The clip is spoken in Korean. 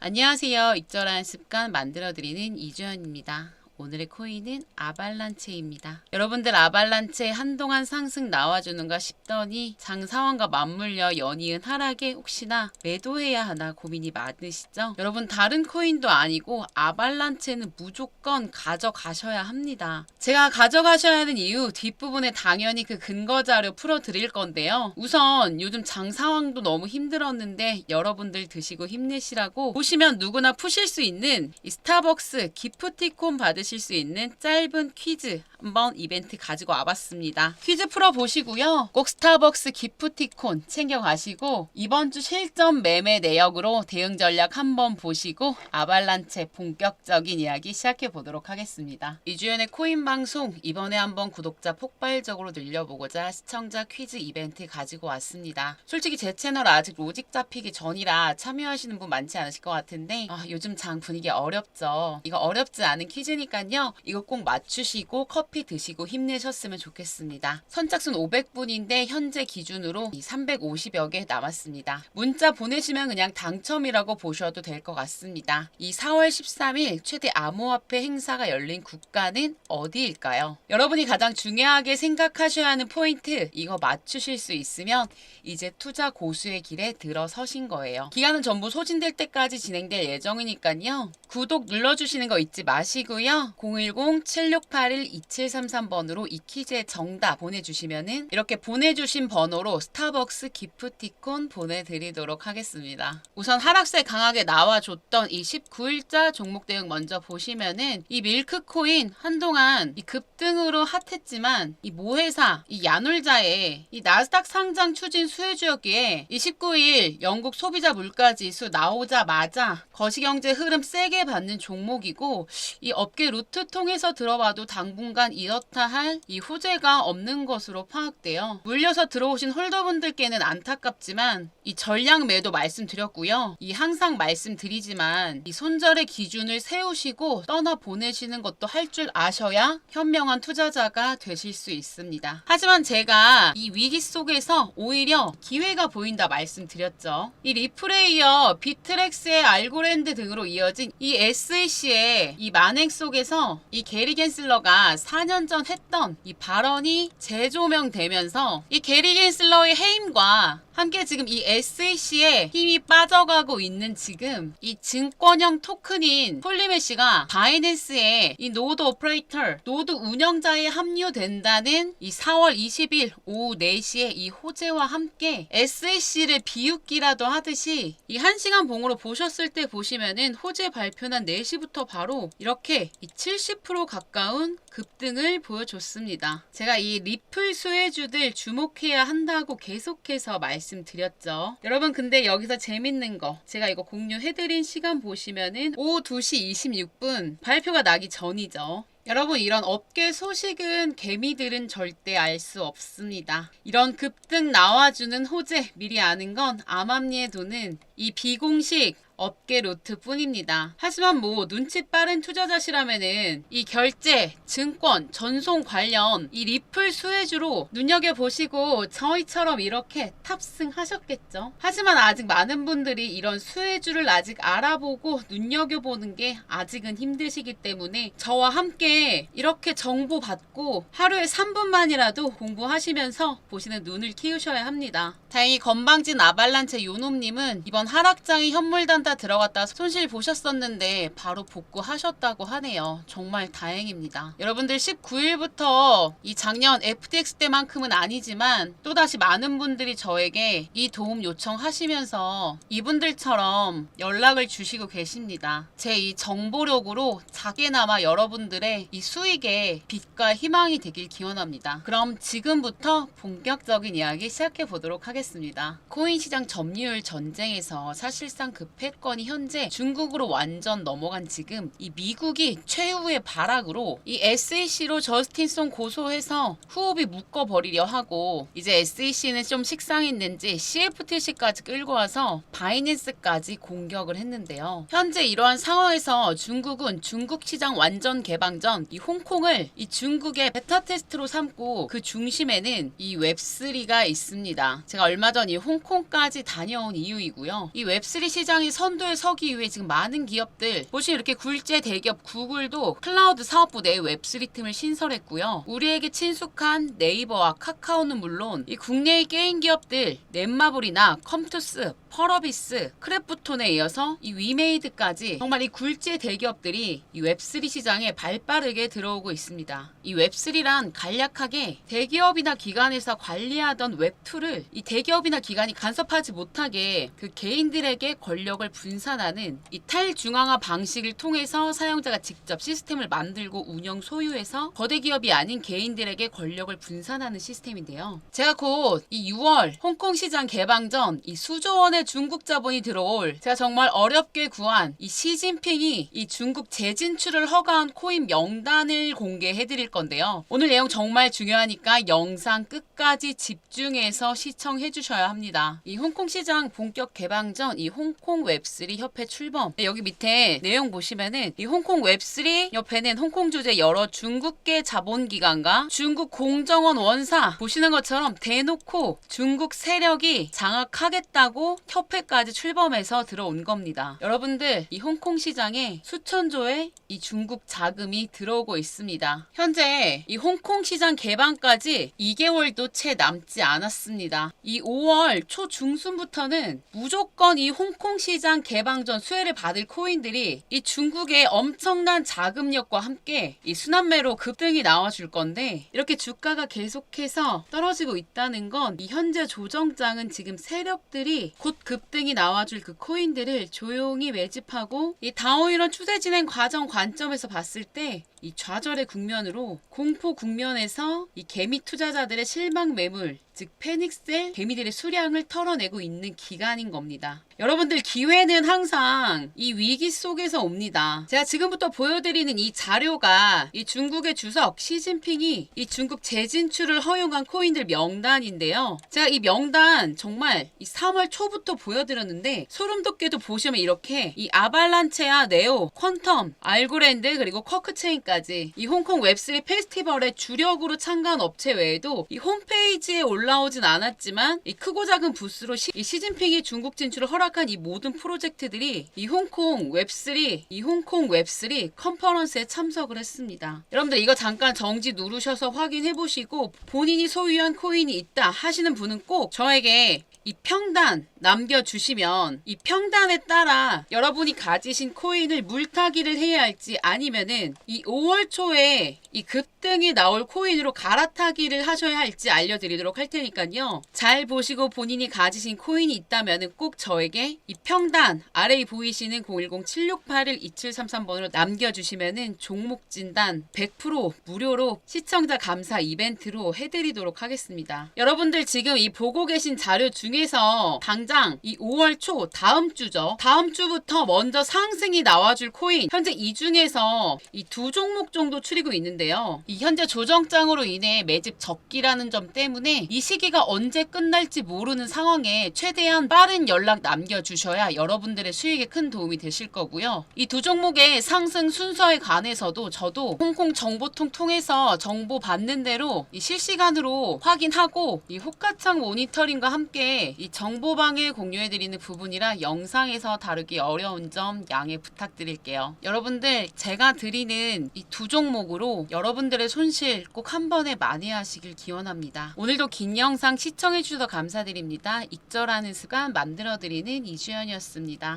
안녕하세요. 익절한 습관 만들어드리는 이주연입니다. 오늘의 코인은 아발란체입니다. 여러분들 아발란체 한동안 상승 나와주는가 싶더니 장 상황과 맞물려 연이은 하락에 혹시나 매도해야 하나 고민이 많으시죠? 여러분 다른 코인도 아니고 아발란체는 무조건 가져가셔야 합니다. 제가 가져가셔야 하는 이유 뒷부분에 당연히 그 근거 자료 풀어 드릴 건데요. 우선 요즘 장 상황도 너무 힘들었는데 여러분들 드시고 힘내시라고 보시면 누구나 푸실 수 있는 이 스타벅스 기프티콘 받으 실 수 있는 짧은 퀴즈 한번 이벤트 가지고 와봤습니다. 퀴즈 풀어 보시고요. 꼭 스타벅스 기프티콘 챙겨 가시고 이번 주 실전 매매 내역으로 대응 전략 한번 보시고 아발란체 본격적인 이야기 시작해 보도록 하겠습니다. 이주연의 코인 방송 이번에 한번 구독자 폭발적으로 늘려보고자 시청자 퀴즈 이벤트 가지고 왔습니다. 솔직히 제 채널 아직 로직 잡히기 전이라 참여하시는 분 많지 않으실 것 같은데 아, 요즘 장 분위기 어렵죠. 이거 어렵지 않은 퀴즈니까 요. 이거 꼭 맞추시고 커피 드시고 힘내셨으면 좋겠습니다. 선착순 500분인데 현재 기준으로 350여 개 남았습니다. 문자 보내시면 그냥 당첨이라고 보셔도 될 것 같습니다. 이 4월 13일 최대 암호화폐 행사가 열린 국가는 어디일까요? 여러분이 가장 중요하게 생각하셔야 하는 포인트 이거 맞추실 수 있으면 이제 투자 고수의 길에 들어서신 거예요. 기간은 전부 소진될 때까지 진행될 예정이니까요. 구독 눌러주시는 거 잊지 마시고요. 010-7681-2733번으로 이 퀴즈의 정답 보내주시면은 이렇게 보내주신 번호로 스타벅스 기프티콘 보내드리도록 하겠습니다. 우선 하락세 강하게 나와줬던 이 19일자 종목 대응 먼저 보시면은 이 밀크코인 한동안 이 급등으로 핫했지만 이 모회사 이 야놀자의 이 나스닥 상장 추진 수혜주였기에 이 19일 영국 소비자 물가 지수 나오자마자 거시경제 흐름 세게 받는 종목이고 이 업계 루트 통해서 들어봐도 당분간 이렇다 할 이 호재가 없는 것으로 파악돼요. 물려서 들어오신 홀더분들께는 안타깝지만 이 전량 매도 말씀드렸고요. 이 항상 말씀드리지만 이 손절의 기준을 세우시고 떠나 보내시는 것도 할 줄 아셔야 현명한 투자자가 되실 수 있습니다. 하지만 제가 이 위기 속에서 오히려 기회가 보인다 말씀드렸죠. 이 리플레이어 비트렉스의 알고랜드 등으로 이어진 이 SAC의 이 만행 속에서 이 게리 겐슬러가 4년 전 했던 이 발언이 재조명되면서 이 게리 겐슬러의 해임과 함께 지금 이 SAC에 힘이 빠져가고 있는 지금 이 증권형 토큰인 폴리메시가 바이낸스에 이 노드 오퍼레이터, 노드 운영자에 합류된다는 이 4월 20일 오후 4시에 이 호재와 함께 SAC를 비웃기라도 하듯이 이 1시간 봉으로 보셨을 때 보시면은 호재 발표난 4시부터 바로 이렇게 이70% 가까운 급등을 보여줬습니다. 제가 이 리플 수혜주들 주목해야 한다고 계속해서 말씀드렸죠. 여러분 근데 여기서 재밌는 거 제가 이거 공유해드린 시간 보시면은 오후 2시 26분 발표가 나기 전이죠. 여러분 이런 업계 소식은 개미들은 절대 알 수 없습니다. 이런 급등 나와주는 호재 미리 아는 건 암암리에 도는 이 비공식 업계 루트 뿐입니다. 하지만 뭐 눈치 빠른 투자자시라면은 이 결제, 증권, 전송 관련 이 리플 수혜주로 눈여겨보시고 저희처럼 이렇게 탑승하셨겠죠. 하지만 아직 많은 분들이 이런 수혜주를 아직 알아보고 눈여겨보는 게 아직은 힘드시기 때문에 저와 함께 이렇게 정보 받고 하루에 3분만이라도 공부하시면서 보시는 눈을 키우셔야 합니다. 다행히 건방진 아발란체 요놈님은 이번 하락장에 현물단다 들어갔다 손실 보셨었는데 바로 복구하셨다고 하네요. 정말 다행입니다. 여러분들 19일부터 이 작년 FTX 때만큼은 아니지만 또다시 많은 분들이 저에게 이 도움 요청하시면서 이분들처럼 연락을 주시고 계십니다. 제 이 정보력으로 작게나마 여러분들의 이 수익에 빛과 희망이 되길 기원합니다. 그럼 지금부터 본격적인 이야기 시작해 보도록 하겠습니다. 코인 시장 점유율 전쟁에서 사실상 그 패권이 현재 중국으로 완전 넘어간 지금 이 미국이 최후의 발악으로 이 SEC로 저스틴송 고소해서 후업이 묶어버리려 하고 이제 SEC는 좀 식상했는지 CFTC까지 끌고 와서 바이낸스까지 공격을 했는데요. 현재 이러한 상황에서 중국은 중국 시장 완전 개방 전 이 홍콩을 이 중국의 베타 테스트로 삼고 그 중심에는 이 웹3가 있습니다. 제가 얼마 전 이 홍콩까지 다녀온 이유이고요. 이 웹3 시장이 선두에 서기 위해 지금 많은 기업들 보시면 이렇게 굴제 대기업 구글도 클라우드 사업부 내에 웹3 팀을 신설했고요. 우리에게 친숙한 네이버와 카카오는 물론 이 국내의 게임 기업들 넷마블이나 컴투스, 펄어비스, 크래프톤에 이어서 이 위메이드까지 정말 이 굴제 대기업들이 이 웹3 시장에 발빠르게 들어오고 있습니다. 이 웹3란 간략하게 대기업이나 기관에서 관리하던 웹2를 이 대기업이나 기관이 간섭하지 못하게 그 개인들에게 권력을 분산하는 이 탈중앙화 방식을 통해서 사용자가 직접 시스템을 만들고 운영 소유해서 거대 기업이 아닌 개인들에게 권력을 분산하는 시스템인데요. 제가 곧 이 6월 홍콩 시장 개방 전 이 수조 원의 중국 자본이 들어올 제가 정말 어렵게 구한 이 시진핑이 이 중국 재진출을 허가한 코인 명단을 공개해 드릴 건데요. 오늘 내용 정말 중요하니까 영상 끝까지 집중해서 시청해 주셔야 합니다. 이 홍콩 시장 본격 개방 전 이 홍콩 웹3 협회 출범 네, 여기 밑에 내용 보시면은 이 홍콩 웹3 옆에는 홍콩 주재 여러 중국계 자본기관과 중국 공정원 원사 보시는 것처럼 대놓고 중국 세력이 장악하겠다고 협회까지 출범해서 들어온 겁니다. 여러분들 이 홍콩 시장에 수천조의 이 중국 자금이 들어오고 있습니다. 현재 이 홍콩 시장 개방까지 2개월도 채 남지 않았습니다. 이 5월 초 중순부터는 무조건 이 홍콩 시장 개방 전 수혜를 받을 코인들이 이 중국의 엄청난 자금력과 함께 이 순환매로 급등이 나와줄 건데 이렇게 주가가 계속해서 떨어지고 있다는 건 이 현재 조정장은 지금 세력들이 곧 급등이 나와줄 그 코인들을 조용히 매집하고 이 다오이런 추세 진행 과정 관점에서 봤을 때이 좌절의 국면으로 공포 국면에서 이 개미 투자자들의 실망 매물 즉 페닉스의 개미들의 수량을 털어내고 있는 기간인 겁니다. 여러분들 기회는 항상 이 위기 속에서 옵니다. 제가 지금부터 보여드리는 이 자료가 이 중국의 주석 시진핑이 이 중국 재진출을 허용한 코인들 명단인데요. 제가 이 명단 정말 이 3월 초부터 보여드렸는데 소름 돋게도 보시면 이렇게 이 아발란체아, 네오, 퀀텀, 알고랜드 그리고 쿼크체인 까지 이 홍콩 웹3 페스티벌의 주력으로 참가한 업체 외에도 이 홈페이지에 올라오진 않았지만 이 크고 작은 부스로 시, 이 시진핑이 중국 진출을 허락한 이 모든 프로젝트들이 이 홍콩 웹3 이 홍콩 웹3 컨퍼런스에 참석을 했습니다. 여러분들 이거 잠깐 정지 누르셔서 확인해 보시고 본인이 소유한 코인이 있다 하시는 분은 꼭 저에게 이 평단 남겨주시면 이 평단에 따라 여러분이 가지신 코인을 물타기를 해야 할지 아니면은 이 5월 초에 이 급등이 나올 코인으로 갈아타기를 하셔야 할지 알려드리도록 할 테니까요. 잘 보시고 본인이 가지신 코인이 있다면은 꼭 저에게 이 평단 아래에 보이시는 010-7681-2733번으로 남겨주시면은 종목 진단 100% 무료로 시청자 감사 이벤트로 해드리도록 하겠습니다. 여러분들 지금 이 보고 계신 자료 중에서 당장 이 5월 초 다음 주죠. 다음 주부터 먼저 상승이 나와줄 코인 현재 이 중에서 이 두 종목 정도 추리고 있는데요. 이 현재 조정장으로 인해 매집 적기라는 점 때문에 이 시기가 언제 끝날지 모르는 상황에 최대한 빠른 연락 남겨주셔야 여러분들의 수익에 큰 도움이 되실 거고요. 이 두 종목의 상승 순서에 관해서도 저도 홍콩 정보통 통해서 정보 받는 대로 이 실시간으로 확인하고 이 호가창 모니터링과 함께 이 정보방에 공유해드리는 부분이라 영상에서 다루기 어려운 점 양해 부탁드릴게요. 여러분들 제가 드리는 이 두 종목으로 여러분들의 손실 꼭 한 번에 만회하시길 기원합니다. 오늘도 긴 영상 시청해주셔서 감사드립니다. 익절하는 습관 만들어드리는 이주연이었습니다.